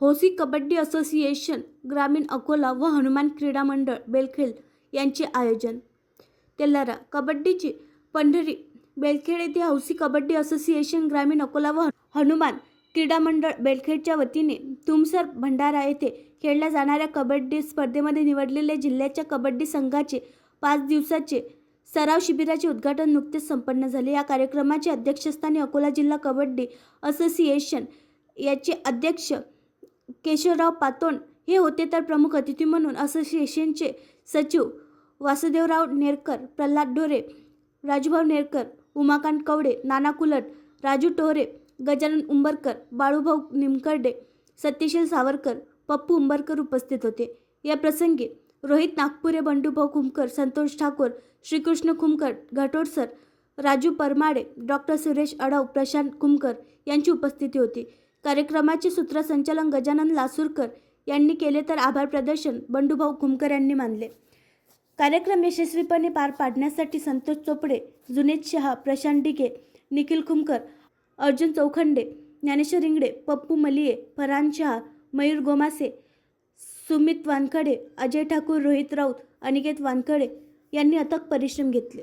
होसी कबड्डी असोसिएशन ग्रामीण अकोला व हनुमान क्रीडा मंडळ बेलखेल यांचे आयोजन. तेलारा कबड्डीची पंढरी बेलखेड येथे हौसी कबड्डी असोसिएशन ग्रामीण अकोला व हनुमान क्रीडा मंडळ बेलखेडच्या वतीने तुमसर भंडारा येथे खेळल्या जाणाऱ्या कबड्डी स्पर्धेमध्ये निवडलेल्या जिल्ह्याच्या कबड्डी संघाचे पाच दिवसाचे सराव शिबिराचे उद्घाटन नुकतेच संपन्न झाले. या कार्यक्रमाचे अध्यक्षस्थानी अकोला जिल्हा कबड्डी असोसिएशन याचे अध्यक्ष केशवराव पातोंड हे होते तर प्रमुख अतिथी म्हणून असोसिएशनचे सचिव वासुदेवराव नेरकर प्रल्हाद ढोरे राजूभाऊ नेरकर उमाकांत कवडे नाना कुलट राजू टोरे गजानन उंबरकर बाळूभाऊ निमकर्डे सत्यशील सावरकर पप्पू उंबरकर उपस्थित होते. या प्रसंगी रोहित नागपुरे बंडूभाऊ खुमकर संतोष ठाकूर श्रीकृष्ण खुमकर घाटोडसर राजू परमाडे डॉक्टर सुरेश अडव प्रशांत खुमकर यांची उपस्थिती होती. कार्यक्रमाचे सूत्रसंचालन गजानन लासूरकर यांनी केले तर आभार प्रदर्शन. बंडूभाऊ खुमकर यांनी मानले. कार्यक्रम यशस्वीपणे पार पाडण्यासाठी संतोष चोपडे जुनेद शहा प्रशांत डिगे निखिल खुमकर अर्जुन चौखंडे ज्ञानेश्वर इंगडे पप्पू मलिये फरहान शहा मयूर गोमासे सुमित वानखडे अजय ठाकूर रोहित राऊत अनिकेत वानखडे यांनी अथक परिश्रम घेतले.